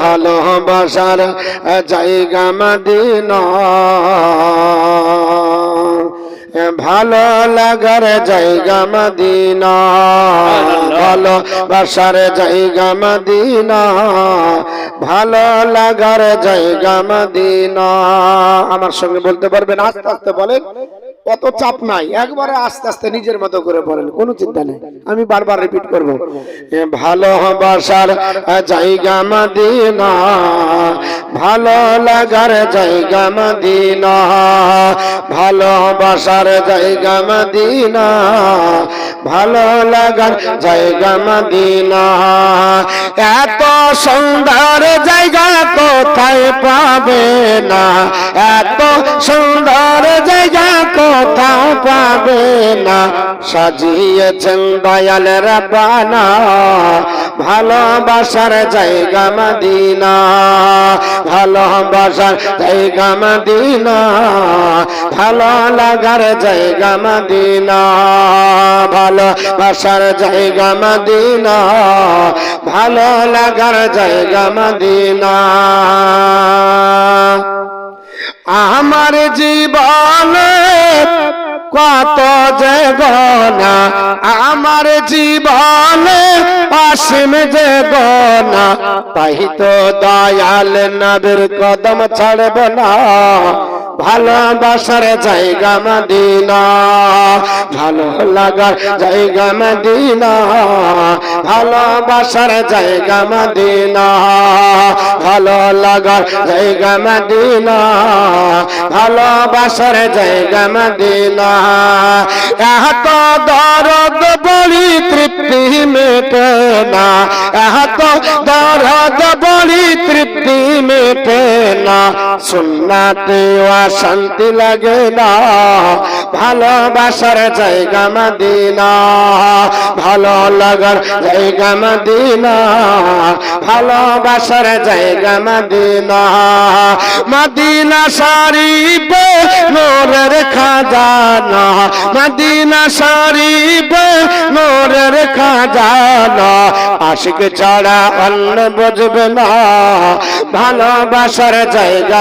ভালোবাসার জায়গা মদিনা। ভালো লাগার জায়গা মদিনা। ভালোবাসার জায়গা মদিনা। ভালো লাগার জায়গা মদিনা। আমার সঙ্গে বলতে পারবেন, আস্তে আস্তে বলেন। অত চাপ নাই। একবারে আস্তে আস্তে নিজের মতো করে বলেন, কোনো চিন্তা নেই। আমি বারবার রিপিট করব। এ ভালোবাসার জায়গা মদিনা, ভালো লাগার জায়গা মদিনা ভালোবাসার জায়গা মদিনা, ভালো লাগার জায়গা মদিনা। এত সুন্দর জায়গা কোথায় পাবে? না, সাজিয়েছেন দয়াল রাব্বানা, ভালোবাসার জায়গা মদিনা, ভালোবাসার জায়গা মদিনা, ভালো লাগার জায়গা মদিনা, ভালোবাসার জায়গা মদিনা, ভালো লাগার জায়গা মদিনা। আমার জীবনে কত যে গনা আমার জীবনে যে গনা তাই তো দয়াল নবীর কদম ছাড়ব না। ভালোবাসার জায়গা মদিনা। ভালো লাগার জায়গা মদিনা। ভালোবাসার জায়গা মদিনা। ভালো লাগার জায়গা মদিনা। ভালোবাসার জায়গা মদিনা। এত দরদ বড়ি তৃপ্তি মেটে না। সুন্নাতে শান্তি লাগে না। ভালোবাসার জায়গা মদিনা, ভালো লাগার জায়গা মদিনা, ভালোবাসার জায়গা মদিনা। মদিনা শরীফ নোরের খাজানা, মদিনা শরীফ নোরের খাজানা। আশিক ছাড়া অন্য বুঝবে না, ভালোবাসার জায়গা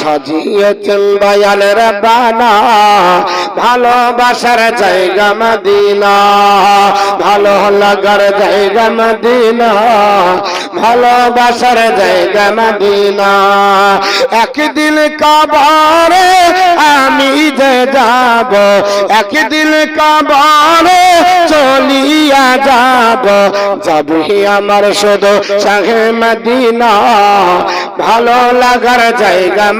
সাজিয়েছেন দয়াল রবানা ভালোবাসার জায়গা মদিনা। ভালো লাগার জায়গা মদিনা। ভালোবাসার জায়গা মদিনা। একদিন কাবারে আমি যে যাব, একদিন কাবারে চলিয়া যাব। যাবি আমার শুধু সাহে মদিনা। ভালো লাগার জায়গা